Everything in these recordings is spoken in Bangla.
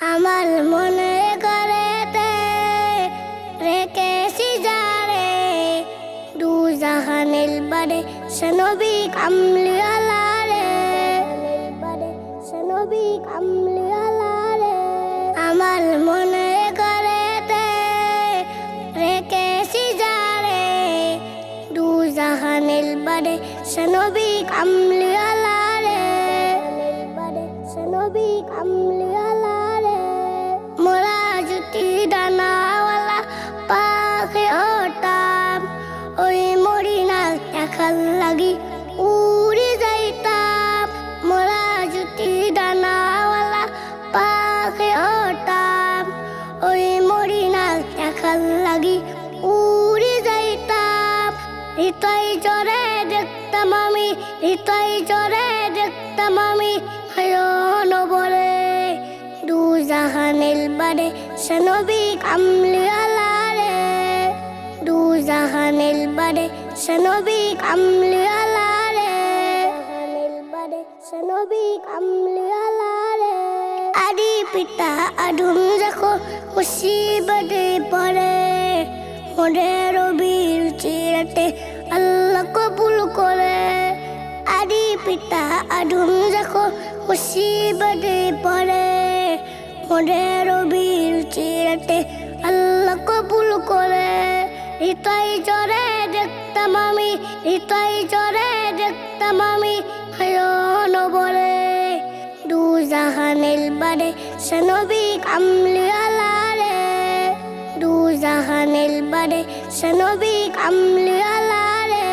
আমার মনে করেতে রেখেছি যারে। দু জাহানিল বারে সনবী কামলি আলারে সনবী কামলি আলারে আমার মনে করেতে রেখেছি যারে। দু জাহানিল বারে সনবী কামলি আলারে সনবী কামলি আলারে মোরা জুতি ডানাওয়ালা পাখি হতাম। ওই মরিনা দেখার লাগি উড়ে যাইতাম। মোরা জুতি ডানাওয়ালা পাখি হতাম। ওই মরিনা দেখার লাগি উড়ে যাইতাম। হৃদয় জরে দেখতাম আমি, হৃদয় জরে দেখতাম আমি হায়ন বলে। দু জাহানিল বারে সনবী কামলি আলারে দু জাহানিল বারে সনবী কামলি আলারে জাহানিল বারে সনবী কামলি আলারে আদি পিতা আধুম দেখো মুসিবতে পড়ে। মোরে রবির চিরাতে আল্লাহ কবুল করে। আদি পিতা আধুম দেখো মুসিবতে পড়ে। মোরে রবির চিরাতে আল্লাহ কবুল করে। হৃদয় জরে দেখতাম আমি, হৃদয় জরে দেখতাম আমি হায়ন বলে দু জাহানিল বারে সনবী কামলি আলারে দু জাহানিল বারে সনবী কামলি আলারে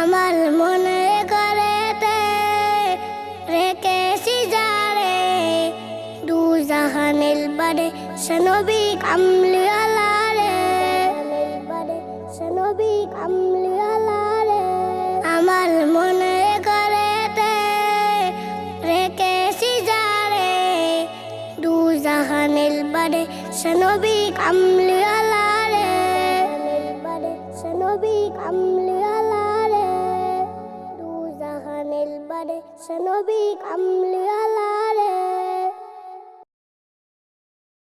আমার মনে জাহানিল বারে সনবী কামলি আলারে সনবী কামলি আলারে আমার মনে করেতে রেখেছি যারে দু জাহানিল বারে সনবী কামলি আলারে সনবী কামলি আলারে দু জাহানিল বারে সনবী কামলি আলারে